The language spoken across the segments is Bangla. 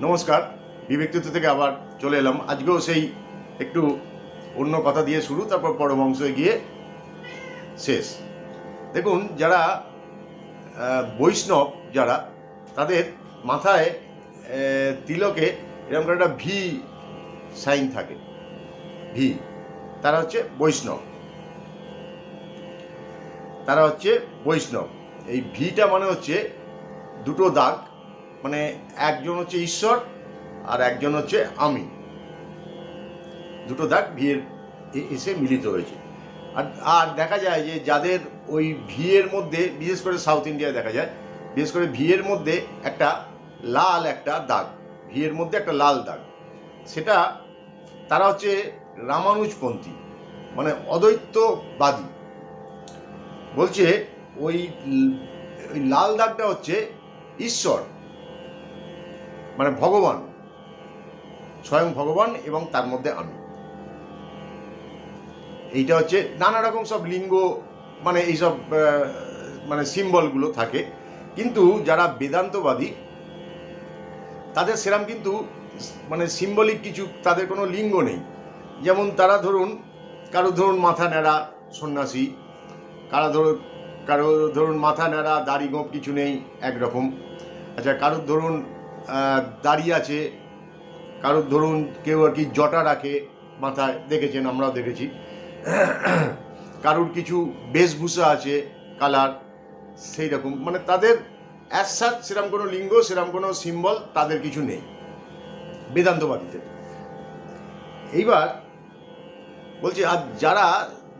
নমস্কার বিবেকতীর্থ থেকে আবার চলে এলাম। আজকেও সেই একটু অন্য কথা দিয়ে শুরু, তারপর পরমংশে গিয়ে শেষ। দেখুন, যারা বৈষ্ণব যারা, তাদের মাথায় তিলকে এরকম একটা ভি সাইন থাকে। ভি। তারা হচ্ছে বৈষ্ণব। তারা হচ্ছে বৈষ্ণব। এই ভিটা মানে হচ্ছে দুটো দাগ। মানে একজন হচ্ছে ঈশ্বর আর একজন হচ্ছে আমি। দুটো দাগ ভিয়ের এসে মিলিত হয়েছে। আর আর দেখা যায় যে যাদের ওই ভিয়ের মধ্যে, বিশেষ করে সাউথ ইন্ডিয়ায় দেখা যায়, বিশেষ করে ভিয়ের মধ্যে একটা লাল একটা দাগ, ভিয়ের মধ্যে একটা লাল দাগ। সেটা তারা হচ্ছে রামানুজপন্থী মানে অদ্বৈতবাদী। বলছে ওই ওই লাল দাগটা হচ্ছে ঈশ্বর। মানে ভগবান, স্বয়ং ভগবান এবং তার মধ্যে আমি। এইটা হচ্ছে নানা রকম সব লিঙ্গ মানে এইসব মানে সিম্বলগুলো থাকে। কিন্তু যারা বেদান্তবাদী, তাদের সেরাম কিন্তু মানে সিম্বলিক কিছু, তাদের কোনো লিঙ্গ নেই। যেমন তারা ধরুন, কারও ধরুন মাথা নেড়া সন্ন্যাসী, কারও ধরুন কারও ধরুন মাথা নেড়া দাড়ি গোপ কিছু নেই, একরকম। আচ্ছা কারোর ধরুন দাড়ি আছে। কারোর ধরুন কেউ আর কি জটা রাখে মাথায়, দেখেছেন আমরাও দেখেছি। কারোর কিছু বেশভূষা আছে, কালার, সেই রকম। মানে তাদের অ্যাজ সাচ সেরকম কোনো লিঙ্গ সেরকম কোনো সিম্বল তাদের কিছু নেই বেদান্তবাদীতে এইবার বলছি, আর যারা,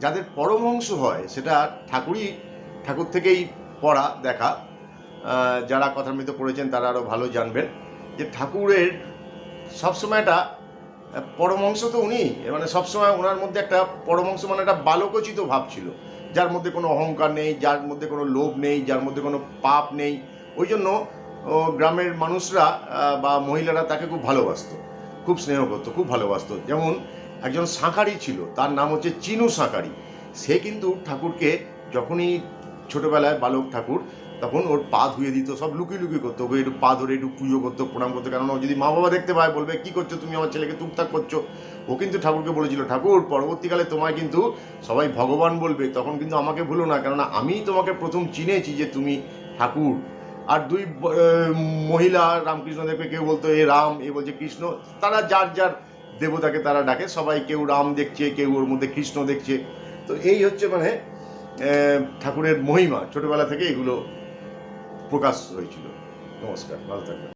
যাদের পরমহংস হয়, সেটা ঠাকুরই, ঠাকুর থেকেই পড়া, দেখা। যারা কথামৃত পড়েছেন তারা আরও ভালো জানবেন যে ঠাকুরের সবসময় একটা আহ, পরমহংস তো উনি মানে সবসময় ওনার মধ্যে একটা পরমহংস মানে একটা বালকোচিত ভাব ছিল যার মধ্যে কোনো অহংকার নেই যার মধ্যে কোনো লোভ নেই যার মধ্যে কোনো পাপ নেই। ওই জন্য গ্রামের মানুষরা বা মহিলারা তাকে খুব ভালোবাসতো খুব স্নেহ করতো খুব ভালোবাসতো। যেমন একজন সাঁকারি ছিল তার নাম হচ্ছে চিনু সাঁকারি সে কিন্তু ঠাকুরকে যখনই ছোটবেলায় বালক ঠাকুর তখন ওর পা ধুয়ে দিত, সব লুকিয়ে লুকিয়ে করতো। ওকে একটু পা ধরে একটু পুজো করতো, প্রণাম করতো। কারণ ও যদি মা বাবা দেখতে পায়, বলবে, কি করছ তুমি? আমার ছেলেকে টুকটাক করছ। ও কিন্তু ঠাকুরকে বলেছিল, ঠাকুর, পরবর্তীকালে তোমায় কিন্তু সবাই ভগবান বলবে, তখন কিন্তু আমাকে ভুলো না। কেননা আমি তোমাকে প্রথম চিনেছি যে তুমি ঠাকুর। আর দুই মহিলা রামকৃষ্ণ দেবকে কেউ বলতো, এ রাম, এ বলছে কৃষ্ণ। তারা যার যার দেবতাকে তারা ডাকে, সবাই কেউ রাম দেখছে, কেউ ওর মধ্যে কৃষ্ণ দেখছে। তো এই হচ্ছে মানে ঠাকুরের মহিমা। ছোটবেলা থেকে এগুলো প্রকাশ হয়েছিল নমস্কার ভালো থাকবেন